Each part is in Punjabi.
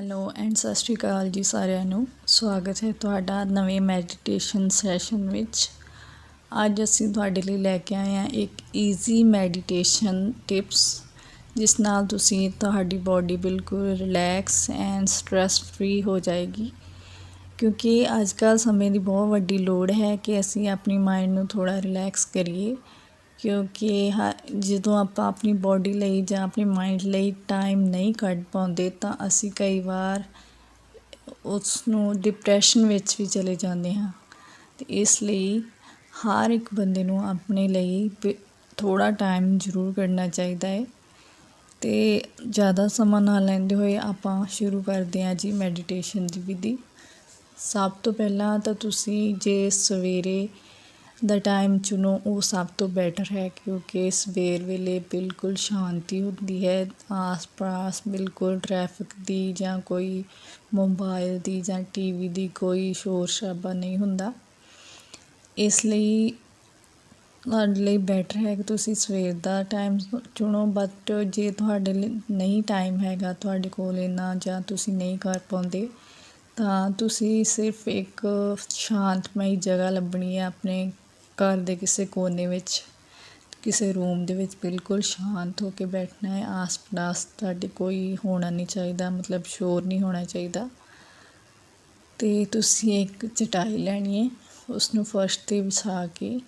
ਹੈਲੋ ਐਂਡ ਸਤਿ ਸ਼੍ਰੀ ਅਕਾਲ ਜੀ ਸਾਰਿਆਂ ਨੂੰ। ਸਵਾਗਤ ਹੈ ਤੁਹਾਡਾ ਨਵੇਂ ਮੈਡੀਟੇਸ਼ਨ ਸੈਸ਼ਨ ਵਿੱਚ। ਅੱਜ ਅਸੀਂ ਤੁਹਾਡੇ ਲਈ ਲੈ ਕੇ ਆਏ ਹਾਂ ਇੱਕ ਈਜ਼ੀ ਮੈਡੀਟੇਸ਼ਨ ਟਿਪਸ, ਜਿਸ ਨਾਲ ਤੁਸੀਂ ਤੁਹਾਡੀ ਬਾਡੀ ਬਿਲਕੁਲ ਰਿਲੈਕਸ ਐਂਡ ਸਟ੍ਰੈਸ ਫ੍ਰੀ ਹੋ ਜਾਏਗੀ। ਕਿਉਂਕਿ ਅੱਜ ਕੱਲ੍ਹ ਸਮੇਂ ਦੀ ਬਹੁਤ ਵੱਡੀ ਲੋੜ ਹੈ ਕਿ ਅਸੀਂ ਆਪਣੀ ਮਾਈਂਡ ਨੂੰ ਥੋੜਾ ਰਿਲੈਕਸ ਕਰੀਏ। ਕਿਉਂਕਿ ਹ, ਜਦੋਂ ਆਪਾਂ ਆਪਣੀ ਬਾਡੀ ਲਈ ਜਾਂ ਆਪਣੇ ਮਾਈਂਡ ਲਈ ਟਾਈਮ ਨਹੀਂ ਕੱਢ ਪਾਉਂਦੇ, ਤਾਂ ਅਸੀਂ ਕਈ ਵਾਰ ਉਸ ਨੂੰ ਡਿਪਰੈਸ਼ਨ ਵਿੱਚ ਵੀ ਚਲੇ ਜਾਂਦੇ ਹਾਂ। ਤੇ ਇਸ ਲਈ ਹਰ ਇੱਕ ਬੰਦੇ ਨੂੰ ਆਪਣੇ ਲਈ ਥੋੜਾ ਟਾਈਮ ਜ਼ਰੂਰ ਕੱਢਣਾ ਚਾਹੀਦਾ ਹੈ। ਤੇ ਜ਼ਿਆਦਾ ਸਮਾਂ ਨਾ ਲੈਂਦੇ ਹੋਏ ਆਪਾਂ ਸ਼ੁਰੂ ਕਰਦੇ ਹਾਂ ਜੀ ਮੈਡੀਟੇਸ਼ਨ ਦੀ ਵਿਧੀ। ਸਭ ਤੋਂ ਪਹਿਲਾਂ ਤਾਂ ਤੁਸੀਂ ਜੇ ਸਵੇਰੇ ਦਾ ਟਾਈਮ ਚੁਣੋ ਉਹ ਸਭ ਤੋਂ ਬੈਟਰ ਹੈ ਕਿਉਂਕਿ ਸਵੇਰ ਵੇਲੇ ਬਿਲਕੁਲ ਸ਼ਾਂਤੀ ਹੁੰਦੀ ਹੈ, ਆਸ-ਪਾਸ ਬਿਲਕੁਲ ਟਰੈਫਿਕ ਦੀ ਜਾਂ ਕੋਈ ਮੋਬਾਈਲ ਦੀ ਜਾਂ ਟੀਵੀ ਦੀ ਕੋਈ ਸ਼ੋਰ ਸ਼ਰਾਬਾ ਨਹੀਂ ਹੁੰਦਾ। ਇਸ ਲਈ ਤੁਹਾਡੇ ਲਈ ਬੈਟਰ ਹੈ ਕਿ ਤੁਸੀਂ ਸਵੇਰ ਦਾ ਟਾਈਮ ਚੁਣੋ ਬਟ ਜੇ ਤੁਹਾਡੇ ਲਈ ਨਹੀਂ ਟਾਈਮ ਹੈਗਾ ਤੁਹਾਡੇ ਕੋਲ ਇੰਨਾ ਜਾਂ ਤੁਸੀਂ ਨਹੀਂ ਕਰ ਪਾਉਂਦੇ, ਤਾਂ ਤੁਸੀਂ ਸਿਰਫ ਇੱਕ ਸ਼ਾਂਤਮਈ ਜਗ੍ਹਾ ਲੱਭਣੀ ਹੈ ਆਪਣੇ ਘਰ ਦੇ ਕਿਸੇ ਕੋਨੇ ਵਿੱਚ, ਕਿਸੇ ਰੂਮ ਦੇ ਵਿੱਚ ਬਿਲਕੁਲ ਸ਼ਾਂਤ ਹੋ ਕੇ ਬੈਠਣਾ ਹੈ। ਆਸ-ਪਾਸ ਤੁਹਾਡੇ ਕੋਈ ਹੋਣਾ ਨਹੀਂ ਚਾਹੀਦਾ, ਮਤਲਬ ਸ਼ੋਰ ਨਹੀਂ ਹੋਣਾ ਚਾਹੀਦਾ। ਤੇ ਤੁਸੀਂ ਇੱਕ ਚਟਾਈ ਲੈਣੀ ਹੈ ਉਸ ਨੂੰ ਫਰਸ਼ ਤੇ ਵਿਛਾ ਕੇ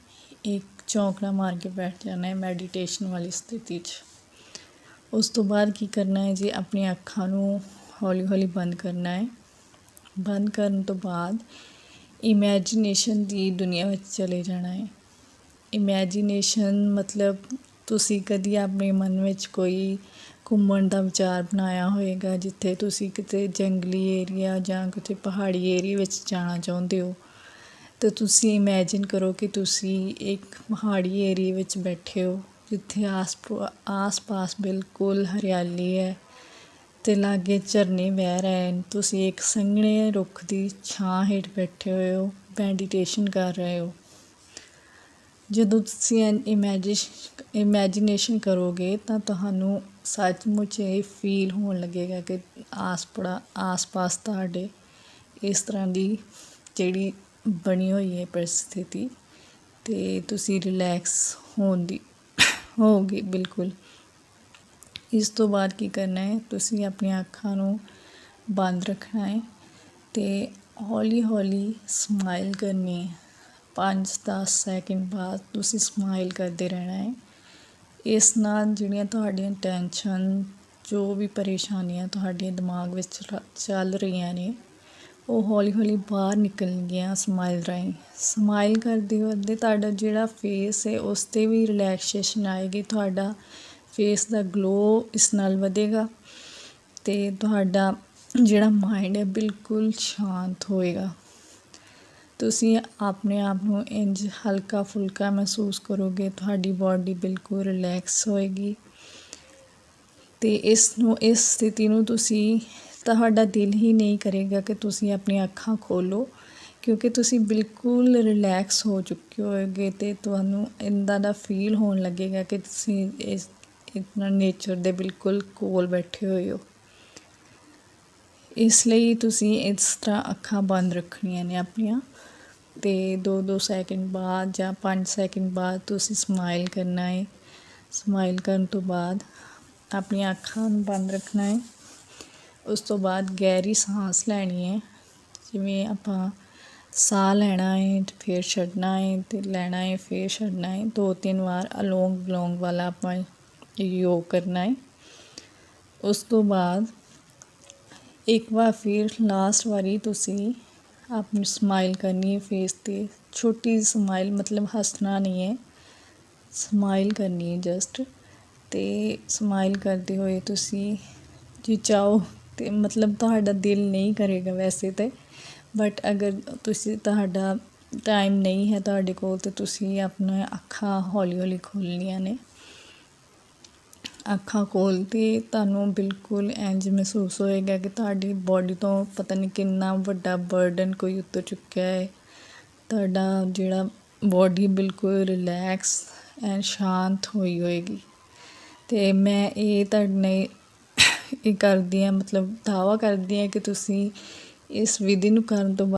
ਇੱਕ ਚੌਂਕੜਾ ਮਾਰ ਕੇ ਬੈਠ ਜਾਣਾ ਹੈ ਮੈਡੀਟੇਸ਼ਨ ਵਾਲੀ ਸਥਿਤੀ 'ਚ। ਉਸ ਤੋਂ ਬਾਅਦ ਕੀ ਕਰਨਾ ਹੈ ਜੀ ਆਪਣੀ ਅੱਖਾਂ ਨੂੰ ਹੌਲੀ-ਹੌਲੀ ਬੰਦ ਕਰਨਾ ਹੈ। ਬੰਦ ਕਰਨ ਤੋਂ ਬਾਅਦ ਇਮੇਜਿਨੇਸ਼ਨ ਦੀ ਦੁਨੀਆ ਵਿੱਚ ਚਲੇ ਜਾਣਾ ਹੈ। ਇਮੇਜਿਨੇਸ਼ਨ ਮਤਲਬ ਤੁਸੀਂ ਕਦੀ ਆਪਣੇ ਮਨ ਵਿੱਚ ਕੋਈ ਘੁੰਮਣ ਦਾ ਵਿਚਾਰ ਬਣਾਇਆ ਹੋਵੇਗਾ, ਜਿੱਥੇ ਤੁਸੀਂ ਕਿਤੇ ਜੰਗਲੀ ਏਰੀਆ ਜਾਂ ਕਿਤੇ ਪਹਾੜੀ ਏਰੀਆ ਵਿੱਚ ਜਾਣਾ ਚਾਹੁੰਦੇ ਹੋ। ਤਾਂ ਤੁਸੀਂ ਇਮੇਜਿਨ ਕਰੋ ਕਿ ਤੁਸੀਂ ਇੱਕ ਪਹਾੜੀ ਏਰੀਆ ਵਿੱਚ ਬੈਠੇ ਹੋ, ਜਿੱਥੇ ਆਸ ਆਸ-ਪਾਸ ਬਿਲਕੁਲ ਹਰਿਆਲੀ ਹੈ। ਤੇ ਲਾਗੇ ਝਰਨੇ ਵਹਿ ਰਹੇ ਹਨ। ਤੁਸੀਂ ਇੱਕ ਸੰਘਣੇ ਰੁੱਖ ਦੀ ਛਾਂ ਹੇਠ ਬੈਠੇ ਹੋਏ ਹੋ, ਮੈਡੀਟੇਸ਼ਨ ਕਰ ਰਹੇ ਹੋ। ਜਦੋਂ ਤੁਸੀਂ ਇਮੇਜਿਨੇਸ਼ਨ ਕਰੋਗੇ, ਤਾਂ ਤੁਹਾਨੂੰ ਸੱਚਮੁੱਚ ਇਹ ਫੀਲ ਹੋਣ ਲੱਗੇਗਾ ਕਿ ਆਸ-ਪੜਾ ਆਸ-ਪਾਸ ਤੁਹਾਡੇ ਇਸ ਤਰ੍ਹਾਂ ਦੀ ਜਿਹੜੀ ਬਣੀ ਹੋਈ ਹੈ ਪਰਿਸਥਿਤੀ, ਤੇ ਤੁਸੀਂ ਰਿਲੈਕਸ ਹੋਣ ਦੀ ਹੋਗੇ ਬਿਲਕੁਲ। ਇਸ ਤੋਂ ਬਾਅਦ ਕੀ ਕਰਨਾ ਹੈ? ਤੁਸੀਂ ਆਪਣੀਆਂ ਅੱਖਾਂ ਨੂੰ ਬੰਦ ਰੱਖਣਾ ਹੈ ਤੇ ਹੌਲੀ ਹੌਲੀ ਸਮਾਈਲ ਕਰਨੀ ਹੈ। 5-10 ਸੈਕਿੰਡ ਬਾਅਦ ਤੁਸੀਂ ਸਮਾਈਲ ਕਰਦੇ ਰਹਿਣਾ ਹੈ। ਇਸ ਨਾਲ ਜਿਹੜੀਆਂ ਤੁਹਾਡੀਆਂ ਟੈਨਸ਼ਨ ਜੋ ਵੀ ਪਰੇਸ਼ਾਨੀਆਂ ਤੁਹਾਡੇ ਦਿਮਾਗ ਵਿੱਚ ਚੱਲ ਰਹੀਆਂ ਨੇ, ਉਹ ਹੌਲੀ ਹੌਲੀ ਬਾਹਰ ਨਿਕਲਣਗੀਆਂ ਸਮਾਈਲ ਰਾਹੀਂ। ਸਮਾਈਲ ਕਰਦੇ ਹੋਏ ਤੁਹਾਡਾ ਜਿਹੜਾ ਫੇਸ ਹੈ, ਉਸ 'ਤੇ ਵੀ ਰਿਲੈਕਸੇਸ਼ਨ ਆਏਗੀ, ਤੁਹਾਡਾ ਫੇਸ ਦਾ ਗਲੋ ਇਸ ਨਾਲ ਵਧੇਗਾ ਤੇ ਤੁਹਾਡਾ ਜਿਹੜਾ ਮਾਈਂਡ ਹੈ ਬਿਲਕੁਲ ਸ਼ਾਂਤ ਹੋਏਗਾ। ਤੁਸੀਂ ਆਪਣੇ ਆਪ ਨੂੰ ਇੰਜ ਹਲਕਾ ਫੁਲਕਾ ਮਹਿਸੂਸ ਕਰੋਗੇ, ਤੁਹਾਡੀ ਬਾਡੀ ਬਿਲਕੁਲ ਰਿਲੈਕਸ ਹੋਏਗੀ ਤੇ ਇਸ ਨੂੰ, ਇਸ ਸਥਿਤੀ ਨੂੰ ਤੁਸੀਂ, ਤੁਹਾਡਾ ਦਿਲ ਹੀ ਨਹੀਂ ਕਰੇਗਾ ਕਿ ਤੁਸੀਂ ਆਪਣੀਆਂ ਅੱਖਾਂ ਖੋਲੋ, ਕਿਉਂਕਿ ਤੁਸੀਂ ਬਿਲਕੁਲ ਰਿਲੈਕਸ ਹੋ ਚੁੱਕੇ ਹੋਗੇ ਤੇ ਤੁਹਾਨੂੰ ਇੰਦਾ ਦਾ ਫੀਲ ਹੋਣ ਲੱਗੇਗਾ ਕਿ ਤੁਸੀਂ ਇਸ ਇਤਨਾ ਨੇਚਰ ਦੇ ਬਿਲਕੁਲ ਕੋਲ ਬੈਠੇ ਹੋਏ ਹੋ। ਇਸ ਲਈ ਤੁਸੀਂ ਇਸ ਤਰ੍ਹਾਂ ਅੱਖਾਂ ਬੰਦ ਰੱਖਣੀਆਂ ਨੇ ਆਪਣੀਆਂ ਤੇ 2-2 ਸੈਕਿੰਡ ਬਾਅਦ ਜਾਂ 5 ਸੈਕਿੰਡ ਬਾਅਦ ਤੁਸੀਂ ਸਮਾਈਲ ਕਰਨਾ ਹੈ ਸਮਾਈਲ ਕਰਨ ਤੋਂ ਬਾਅਦ ਆਪਣੀਆਂ ਅੱਖਾਂ ਨੂੰ ਬੰਦ ਰੱਖਣਾ ਹੈ ਉਸ ਤੋਂ ਬਾਅਦ ਗਹਿਰੀ ਸਾਹ ਲੈਣੀ ਹੈ ਜਿਵੇਂ ਆਪਾਂ ਸਾਹ ਲੈਣਾ ਹੈ ਤੇ ਫਿਰ ਛੱਡਣਾ ਹੈ ਤੇ ਲੈਣਾ ਹੈ ਫਿਰ ਛੱਡਣਾ ਹੈ ਦੋ ਤਿੰਨ ਵਾਰ ਅਲੋਂਗ ਬਲੋਂਗ ਵਾਲਾ ਆਪਾਂ ਯੋਗ ਕਰਨਾ ਹੈ। ਉਸ ਤੋਂ ਬਾਅਦ ਇੱਕ ਵਾਰ ਫਿਰ ਲਾਸਟ ਵਾਰੀ ਤੁਸੀਂ ਆਪਣੀ ਸਮਾਈਲ ਕਰਨੀ ਹੈ ਫੇਸ ਤੇ। ਛੋਟੀ ਜਿਹੀ ਸਮਾਈਲ ਮਤਲਬ ਹੱਸਣਾ ਨਹੀਂ ਹੈ। ਸਮਾਈਲ ਕਰਨੀ ਹੈ ਜਸਟ ਤੇ ਸਮਾਈਲ ਕਰਦੇ ਹੋਏ ਤੁਸੀਂ ਜੇ ਚਾਹੋ ਤੇ ਮਤਲਬ ਤੁਹਾਡਾ ਦਿਲ ਨਹੀਂ ਕਰੇਗਾ ਵੈਸੇ ਤੇ। ਬਟ ਅਗਰ ਤੁਸੀਂ ਤੁਹਾਡਾ ਟਾਈਮ ਨਹੀਂ ਹੈ ਤੁਹਾਡੇ ਕੋਲ ਤੇ ਤੁਸੀਂ ਆਪਣਾ ਅੱਖਾਂ ਹੌਲੀ ਹੌਲੀ ਖੋਲਣੀਆਂ ਨੇ। ਅੱਖਾਂ ਖੋਲ ਕੇ ਤੁਹਾਨੂੰ ਬਿਲਕੁਲ ਇੰਝ ਮਹਿਸੂਸ ਹੋਏਗਾ ਕਿ ਤੁਹਾਡੀ ਬਾਡੀ ਤੋਂ ਪਤਾ ਨਹੀਂ ਕਿੰਨਾ ਵੱਡਾ ਬਰਡਨ ਕੋਈ ਉਤਰ ਚੁੱਕਿਆ ਹੈ। ਤੁਹਾਡਾ ਜਿਹੜਾ ਬਾਡੀ ਬਿਲਕੁਲ ਰਿਲੈਕਸ ਐਂਡ ਸ਼ਾਂਤ ਹੋਈ ਹੋਏਗੀ। ਤੇ ਮੈਂ ਇਹ ਤੁਹਾਡੇ ਇਹ ਕਰਦੀ ਹਾਂ, ਮਤਲਬ ਦਾਅਵਾ ਕਰਦੀ ਹਾਂ ਕਿ ਤੁਸੀਂ ਇਸ ਵਿਧੀ ਨੂੰ ਕਰਨ ਤੋਂ ਬਾਅਦ